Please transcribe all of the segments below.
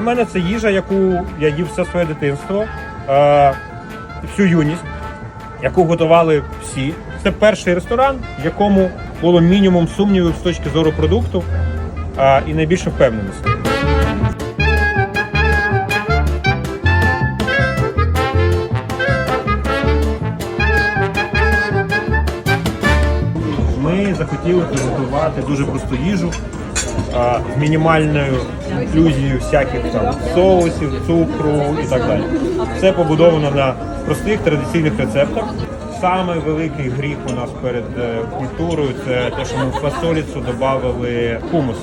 мене це їжа, яку я їв все своє дитинство, е, всю юність, яку готували всі. Це перший ресторан, в якому було мінімум сумнівів з точки зору продукту е, і найбільше впевненості. Ми захотіли приготувати дуже просту їжу а, з мінімальною інклюзією всяких там соусів, цукру і так далі. Це побудовано на простих традиційних рецептах. Саме великий гріх у нас перед е, культурою це те, що ми в фасоліцу додали хумус.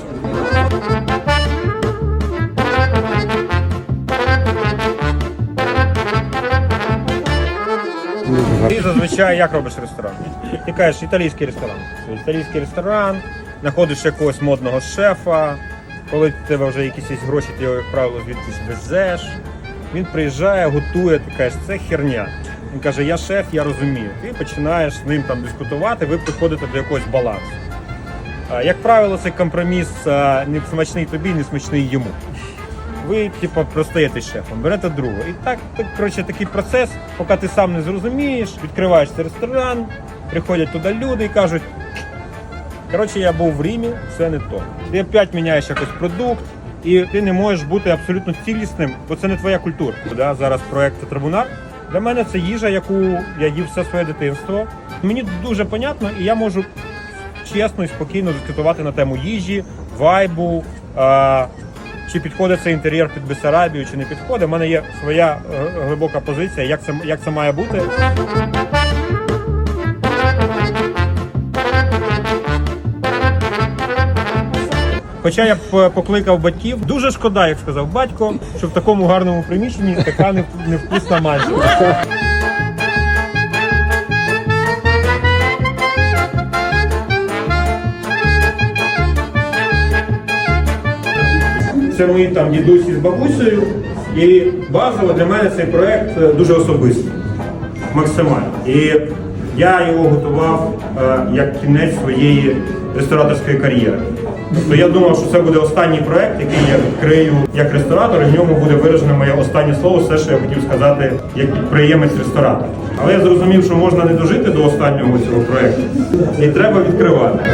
Ти зазвичай як робиш ресторан? Ти кажеш італійський ресторан. Італійський ресторан, знаходиш якогось модного шефа, коли в тебе вже якісь гроші, ти його, як правило, звідкись везеш. Він приїжджає, готує, ти кажеш, це херня. Він каже, я шеф, я розумію. Ти починаєш з ним там дискутувати, ви приходите до якогось балансу. Як правило, це компроміс не смачний тобі, не смачний йому. Ви, типу, простаєте шефом, берете другого. І так, так, коротше, такий процес, поки ти сам не зрозумієш, відкриваєш цей ресторан, приходять туди люди і кажуть. Коротше, я був в Римі, це не то. Ти опять міняєш якийсь продукт, і ти не можеш бути абсолютно цілісним, бо це не твоя культура. Да? Зараз проект Трибунар. Для мене це їжа, яку я їв все своє дитинство. Мені дуже понятно, і я можу чесно і спокійно дискутувати на тему їжі, вайбу. А, чи підходить цей інтер'єр під Бесарабію, чи не підходить. У мене є своя е, глибока позиція, як це, як це має бути. Хоча я е, покликав батьків, дуже шкода, як сказав батько, що в такому гарному приміщенні така нев- невкусна мальчика. Це мої там дідусі з бабусею. І базово для мене цей проект е, дуже особистий, максимально. І я його готував е, як кінець своєї рестораторської кар'єри. Тобто я думав, що це буде останній проект, який я відкрию як ресторатор, і в ньому буде виражене моє останнє слово, все, що я хотів сказати як підприємець ресторатор. Але я зрозумів, що можна не дожити до останнього цього проекту, і треба відкривати.